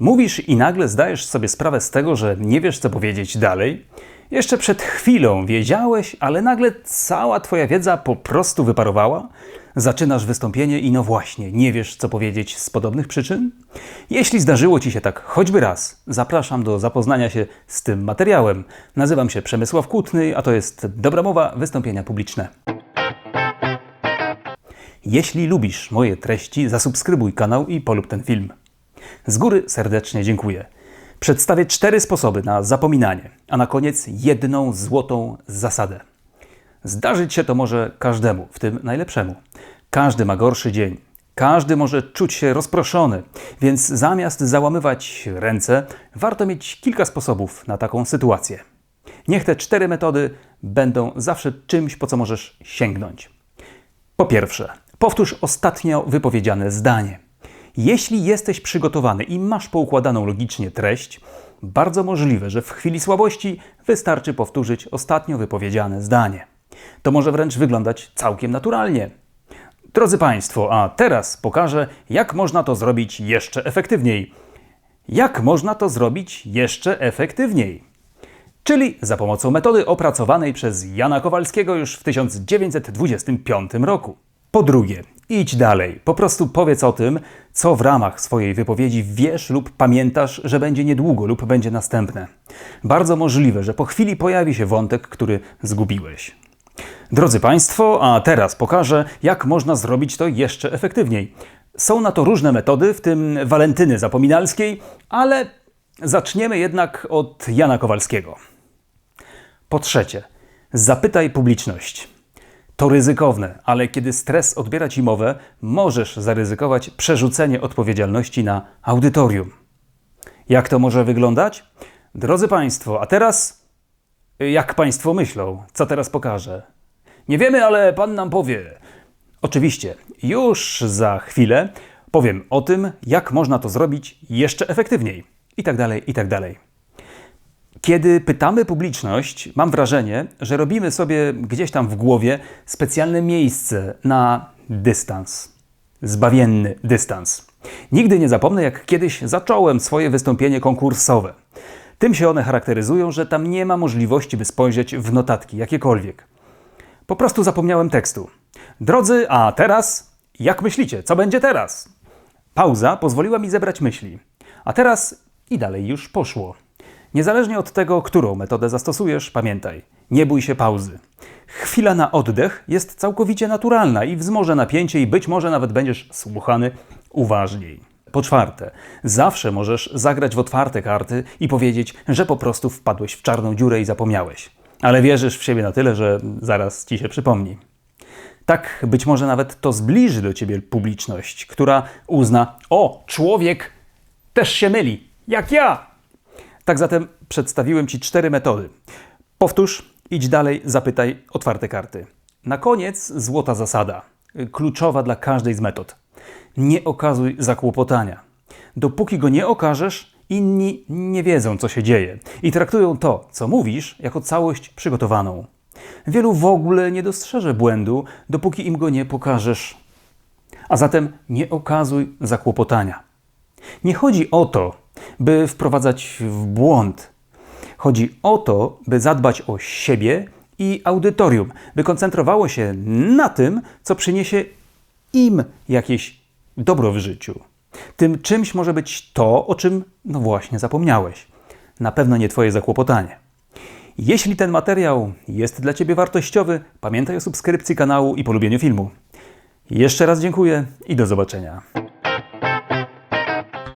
Mówisz i nagle zdajesz sobie sprawę z tego, że nie wiesz, co powiedzieć dalej? Jeszcze przed chwilą wiedziałeś, ale nagle cała Twoja wiedza po prostu wyparowała? Zaczynasz wystąpienie i no właśnie, nie wiesz, co powiedzieć z podobnych przyczyn? Jeśli zdarzyło Ci się tak choćby raz, zapraszam do zapoznania się z tym materiałem. Nazywam się Przemysław Kłutny, a to jest Dobra Mowa Wystąpienia Publiczne. Jeśli lubisz moje treści, zasubskrybuj kanał i polub ten film. Z góry serdecznie dziękuję. Przedstawię cztery sposoby na zapominanie, a na koniec jedną złotą zasadę. Zdarzyć się to może każdemu, w tym najlepszemu. Każdy ma gorszy dzień. Każdy może czuć się rozproszony, więc zamiast załamywać ręce, warto mieć kilka sposobów na taką sytuację. Niech te cztery metody będą zawsze czymś, po co możesz sięgnąć. Po pierwsze, powtórz ostatnio wypowiedziane zdanie. Jeśli jesteś przygotowany i masz poukładaną logicznie treść, bardzo możliwe, że w chwili słabości wystarczy powtórzyć ostatnio wypowiedziane zdanie. To może wręcz wyglądać całkiem naturalnie. Drodzy Państwo, a teraz pokażę, jak można to zrobić jeszcze efektywniej. Jak można to zrobić jeszcze efektywniej? Czyli za pomocą metody opracowanej przez Jana Kowalskiego już w 1925 roku. Po drugie, idź dalej. Po prostu powiedz o tym, co w ramach swojej wypowiedzi wiesz lub pamiętasz, że będzie niedługo lub będzie następne. Bardzo możliwe, że po chwili pojawi się wątek, który zgubiłeś. Drodzy Państwo, a teraz pokażę, jak można zrobić to jeszcze efektywniej. Są na to różne metody, w tym Walentyny Zapominalskiej, ale zaczniemy jednak od Jana Kowalskiego. Po trzecie, zapytaj publiczność. To ryzykowne, ale kiedy stres odbiera ci mowę, możesz zaryzykować przerzucenie odpowiedzialności na audytorium. Jak to może wyglądać? Drodzy Państwo, a teraz jak Państwo myślą? Co teraz pokażę? Nie wiemy, ale Pan nam powie. Oczywiście, już za chwilę powiem o tym, jak można to zrobić jeszcze efektywniej. I tak dalej, i tak dalej. Kiedy pytamy publiczność, mam wrażenie, że robimy sobie gdzieś tam w głowie specjalne miejsce na dystans. Zbawienny dystans. Nigdy nie zapomnę, jak kiedyś zacząłem swoje wystąpienie konkursowe. Tym się one charakteryzują, że tam nie ma możliwości, by spojrzeć w notatki jakiekolwiek. Po prostu zapomniałem tekstu. Drodzy, a teraz, jak myślicie, co będzie teraz? Pauza pozwoliła mi zebrać myśli. A teraz i dalej już poszło. Niezależnie od tego, którą metodę zastosujesz, pamiętaj, nie bój się pauzy. Chwila na oddech jest całkowicie naturalna i wzmoże napięcie i być może nawet będziesz słuchany uważniej. Po czwarte, zawsze możesz zagrać w otwarte karty i powiedzieć, że po prostu wpadłeś w czarną dziurę i zapomniałeś. Ale wierzysz w siebie na tyle, że zaraz ci się przypomni. Tak być może nawet to zbliży do ciebie publiczność, która uzna: O, człowiek też się myli, jak ja! Tak zatem przedstawiłem ci cztery metody. Powtórz, idź dalej, zapytaj, otwarte karty. Na koniec złota zasada, kluczowa dla każdej z metod. Nie okazuj zakłopotania. Dopóki go nie okażesz, inni nie wiedzą, co się dzieje i traktują to, co mówisz, jako całość przygotowaną. Wielu w ogóle nie dostrzeże błędu, dopóki im go nie pokażesz. A zatem nie okazuj zakłopotania. Nie chodzi o to, by wprowadzać w błąd. Chodzi o to, by zadbać o siebie i audytorium, by koncentrowało się na tym, co przyniesie im jakieś dobro w życiu. Tym czymś może być to, o czym no właśnie zapomniałeś. Na pewno nie Twoje zakłopotanie. Jeśli ten materiał jest dla Ciebie wartościowy, pamiętaj o subskrypcji kanału i polubieniu filmu. Jeszcze raz dziękuję i do zobaczenia.